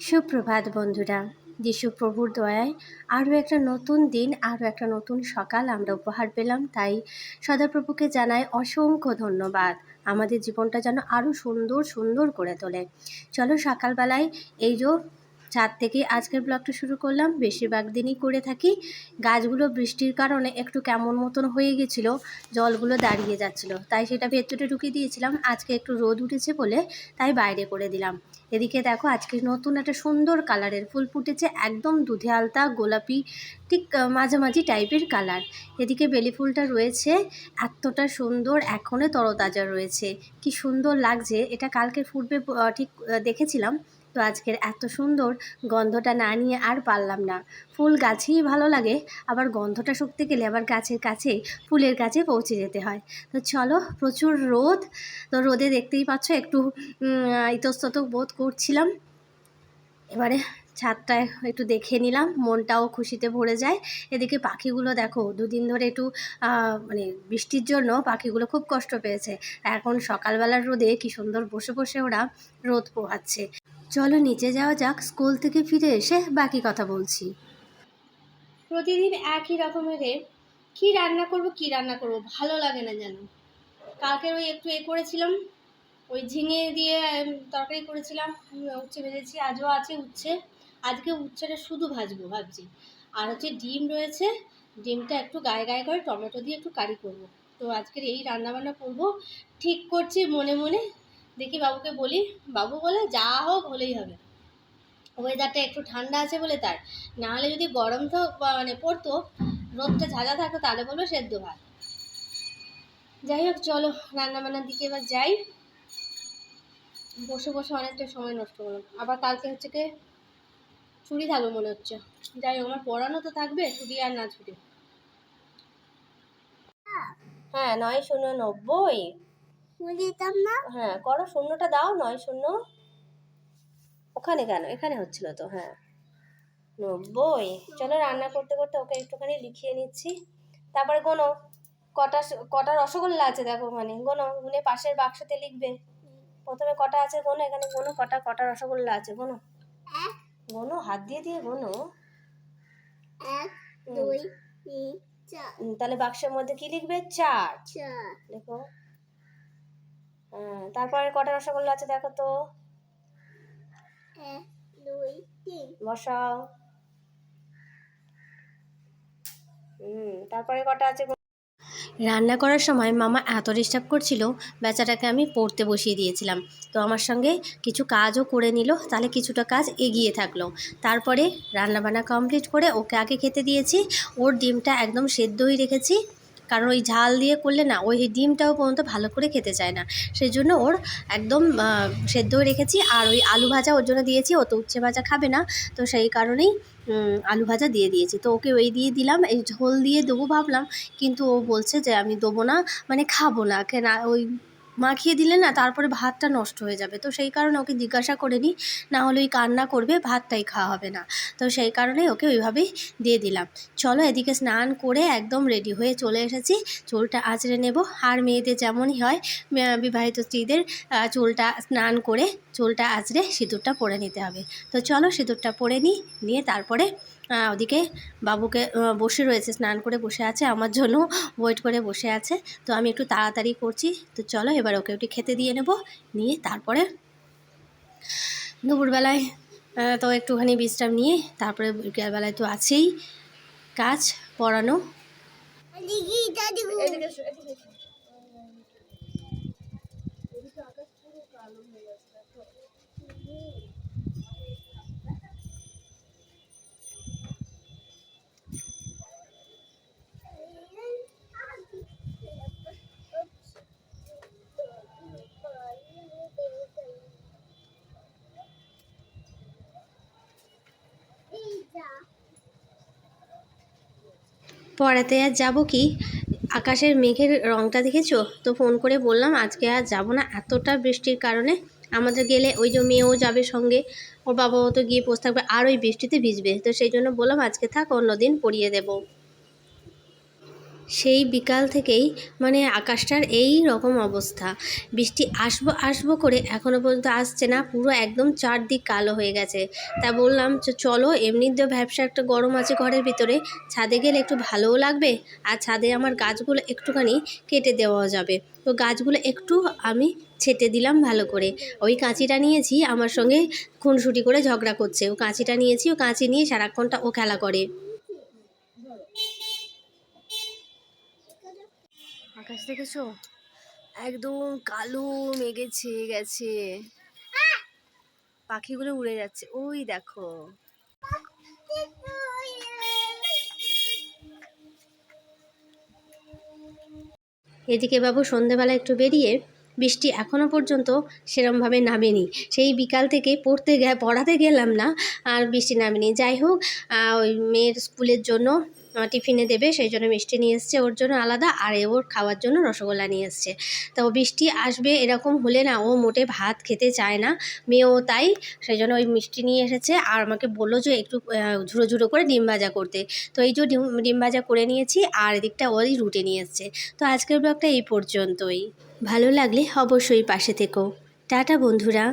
সুপ্রভাত বন্ধুরা যিশু প্রভুর দয়ায় আরও একটা নতুন দিন, আরও একটা নতুন সকাল আমরা উপহার পেলাম। তাই সদাপ্রভুকে জানাই অসংখ্য ধন্যবাদ। আমাদের জীবনটা যেন আরও সুন্দর সুন্দর করে তোলে। চলো সকালবেলায় এই যে ছাদ থেকে আজকের ব্লগটা শুরু করলাম। বেশিরভাগ দিনই করে থাকি। গাছগুলো বৃষ্টির কারণে একটু কেমন মতন হয়ে গেছিল, জলগুলো দাঁড়িয়ে যাচ্ছিল। তাই সেটা ভেতরে ঢুকিয়ে দিয়েছিলাম। আজকে একটু রোদ উঠেছে বলে তাই বাইরে করে দিলাম। এদিকে দেখো, আজকে নতুন একটা সুন্দর কালারের ফুল ফুটেছে। একদম দুধে আলতা, গোলাপি, ঠিক মাঝামাঝি টাইপের কালার। এদিকে বেলি ফুলটা রয়েছে, এতটা সুন্দর এখনও তরতাজা রয়েছে। কি সুন্দর লাগছে। এটা কালকে ফুটবে ঠিক দেখেছিলাম। তো আজকের এত সুন্দর গন্ধটা না নিয়ে আর পারলাম না। ফুল গাছেই ভালো লাগে, আবার গন্ধটা শুকতে গেলে আবার গাছের কাছে, ফুলের কাছে পৌঁছে যেতে হয়। তো চলো, প্রচুর রোদ। তো রোদে দেখতেই পাচ্ছ, একটু ইতস্তত বোধ করছিলাম। এবারে ছাদটা একটু দেখে নিলাম, মনটাও খুশিতে ভরে যায়। এদিকে পাখিগুলো দেখো, দুদিন ধরে একটু মানে বৃষ্টির জন্য পাখিগুলো খুব কষ্ট পেয়েছে। এখন সকালবেলার রোদে কি সুন্দর বসে বসে ওরা রোদ পোহাচ্ছে। চলো নিচে যাওয়া যাক, স্কুল থেকে ফিরে এসে বাকি কথা বলছি। প্রতিদিন একই রকমের কি রান্না করব, কি রান্না করব, ভালো লাগে না যেন। কালকের ওই একটু এ করেছিলাম, ওই ঝিঙে দিয়ে তরকারি করেছিলাম উচ্ছে ভেজেছি, আজও আছে উচ্ছে। আজকে উচ্ছেটা শুধু ভাজবো, ভাবছি। আর হচ্ছে ডিম রয়েছে, ডিমটা একটু গায়ে গায়ে করে, টমেটো দিয়ে একটু কারি করব। তো আজকের এই রান্নাবান্না করব, ঠিক করছি মনে মনে দেখি বাবুকে বলি, বাবু বলে যা হোক হলেই হবে। ওয়েদারটা একটু ঠান্ডা আছে বলে তার। না হলে যদি গরম তো মানে পড়তো, রোদটা ঝাঁঝা থাকতো, তাহলে বলব সেদ্ধ ভাত। যাই হোক, চলো রান্না বান্নার দিকে এবার যাই। বসে বসে অনেকটা সময় নষ্ট করলাম। আবার কালকে হচ্ছে কি, ছুটি থাকবে মনে হচ্ছে। যাই হোক, আমার পড়ানো তো থাকবে, ছুটি আর না ছুটি। হ্যাঁ নয় শূন্য নব্বই। দিতাম না। হ্যাঁ করো শূন্যটা দাও নয় শূন্য। ওখানে কেন? এখানে হচ্ছিল তো হ্যাঁ। নব্বই। চলো রান্না করতে করতে ওকে একটুখানি লিখিয়ে নিচ্ছি। তারপরে গোনো কটা কটা রসগোল্লা আছে দেখো ওখানে। গোনো গুনে পাশের বাক্সতে লিখবে। প্রথমে কটা আছে গোনো এখানে গোনো কটা কটা রসগোল্লা আছে গোনো। গোনো হাত দিয়ে দিয়ে গোনো। এক দুই তিন চার। তাহলে বাক্সের মধ্যে কি লিখবে? চার। চার। দেখো তারপরে কটা রসগোল্লা আছে দেখো তো? এক দুই তিন। বসাও। হুম তারপরে কটা আছে রান্না করার সময় মামা এত ডিস্টার্ব করছিল বেচাটাকে আমি পড়তে বসিয়ে দিয়েছিলাম। তো আমার সঙ্গে কিছু কাজও করে নিল তাহলে কিছুটা কাজ এগিয়ে থাকল। তারপরে রান্নাবান্না কমপ্লিট করে ওকে আগে খেতে দিয়েছি। ওর ডিমটা একদম সেদ্ধই রেখেছি। কারণ ওই ঝাল দিয়ে করলে না ওই ডিমটাও পর্যন্ত ভালো করে খেতে চায় না। সেই জন্য ওর একদম সেদ্ধ রেখেছি আর ওই আলু ভাজা ওর জন্য দিয়েছি, ও তো উচ্ছে ভাজা খাবে না। তো সেই কারণেই আলু ভাজা দিয়ে দিয়েছি। তো ওকে ওই দিয়ে দিলাম, এই ঝোল দিয়ে দেবো ভাবলাম, কিন্তু ও বলছে যে আমি দেবো না মানে খাব না, কেন, ওই মাখিয়ে দিলে না তারপরে ভাতটা নষ্ট হয়ে যাবে। তো সেই কারণে ওকে জিজ্ঞাসা করে নিই না হলে ওই কান্না করবে, ভাতটাই খাওয়া হবে না। তো সেই কারণে ওকে ওইভাবেই দিয়ে দিলাম। চলো এদিকে স্নান করে একদম রেডি হয়ে চলে এসেছি। চুলটা আঁচড়ে নেব। আর মেয়েদের যেমনই হয় বিবাহিত স্ত্রীদের চুলটা স্নান করে চুলটা আঁচড়ে সিঁদুরটা পরে নিতে হবে। তো চলো সিঁদুরটা পরে নিই, নিয়ে তারপরে ওদিকে বাবুকে বসে রয়েছে, স্নান করে বসে আছে, আমার জন্য ওয়েট করে বসে আছে। তো আমি একটু তাড়াতাড়ি করছি। তো চলো এবার ওকে একটু খেতে দিয়ে নেব, নিয়ে তারপরে দুপুরবেলায় তো একটুখানি বিশ্রাম নিয়ে তারপরে বিকেলবেলায় তো আছেই। কাজ, পড়ানো। পড়াতে আর যাব কি? আকাশের মেঘের রংটা দেখেছ? তো ফোন করে বললাম, আজকে আর যাব না। এতটা বৃষ্টির কারণে আমাদের গেলে ওই যে মেয়েও যাবে সঙ্গে, ওর বাবাও তো গিয়ে বসে থাকবে, আর ওই বৃষ্টিতে ভিজবে। তো সেই জন্য বললাম, আজকে থাক, অন্যদিন পড়িয়ে দেবো। সেই বিকাল থেকেই মানে আকাশটার এই রকম অবস্থা। বৃষ্টি আসব আসব করে এখনও পর্যন্ত আসছে না, পুরো একদম চারদিক কালো হয়ে গেছে। তা বললাম চলো এমনিতে ব্যবসা একটা গরম আছে ঘরের ভিতরে। ছাদে গেলে একটু ভালোও লাগবে, আর ছাদে আমার গাছগুলো একটুখানি কেটে দেওয়া যাবে। তো গাছগুলো একটু আমি ছেটে দিলাম ভালো করে। ওই কাঁচিটা নিয়েছি, আমার সঙ্গে খুনসুটি করে ঝগড়া করছে। ও কাঁচিটা নিয়েছি, ও কাঁচি নিয়ে সারাক্ষণটা ও খেলা করে। দেখেছ? একদম কালো মেঘে ছেয়ে গেছে। পাখিগুলো উড়ে যাচ্ছে। ওই দেখো। এদিকে বাবু সন্ধেবেলা একটু বেরিয়ে বৃষ্টি এখনও পর্যন্ত সেরমভাবে নামেনি। সেই বিকাল থেকে পড়তে গে, পড়াতে গেলাম না, আর বৃষ্টি নামেনি। যাই হোক ওই মেয়ের স্কুলের জন্য টিফিনে দেবে, সেই জন্য মিষ্টি নিয়ে এসছে, ওর জন্য আলাদা, আর ওর খাওয়ার জন্য রসগোল্লা নিয়ে এসছে। তো বৃষ্টি আসবে এরকম হলে না, ও মোটে ভাত খেতে চায় না, মেয়েও তাই, সেই জন্য ওই মিষ্টি নিয়ে এসেছে, আর আমাকে বলল যে একটু ঝুড়ো ঝুড়ো করে ডিম ভাজা করতে। তো এই যে ডিম ডিম ভাজা করে নিয়েছি, আর এদিকটা ওই রুটে নিয়ে এসছে। তো আজকের ব্লগটা এই পর্যন্তই। ভালো লাগলে অবশ্যই পাশে থেকো। টাটা বন্ধুরা।